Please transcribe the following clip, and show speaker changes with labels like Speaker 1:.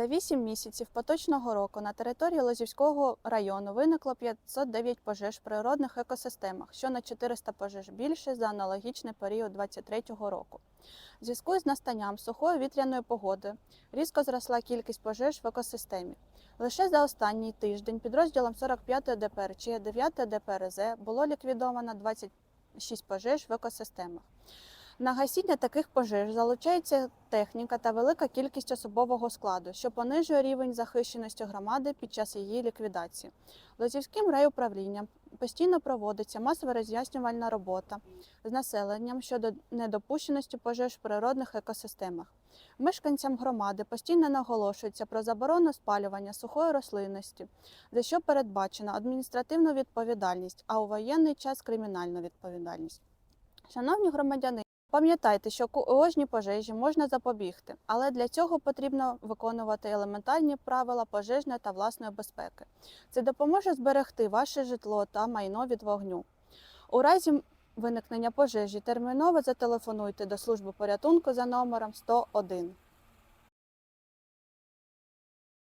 Speaker 1: За 8 місяців поточного року на території Лозівського району виникло 509 пожеж в природних екосистемах, що на 400 пожеж більше за аналогічний період 2023 року. В зв'язку з настанням сухої вітряної погоди різко зросла кількість пожеж в екосистемі. Лише за останній тиждень підрозділом 45 ДПР чи 9 ДПРЗ було ліквідовано 26 пожеж в екосистемах. На гасіння таких пожеж залучається техніка та велика кількість особового складу, що понижує рівень захищеності громади під час її ліквідації. Лозівським райуправлінням постійно проводиться масова роз'яснювальна робота з населенням щодо недопущеності пожеж в природних екосистемах. Мешканцям громади постійно наголошується про заборону спалювання сухої рослинності, за що передбачено адміністративну відповідальність, а у воєнний час кримінальну відповідальність. Шановні громадяни, Пам'ятайте, що кожній пожежі можна запобігти, але для цього потрібно виконувати елементарні правила пожежної та власної безпеки. Це допоможе зберегти ваше житло та майно від вогню. У разі виникнення пожежі терміново зателефонуйте до служби порятунку за номером 101.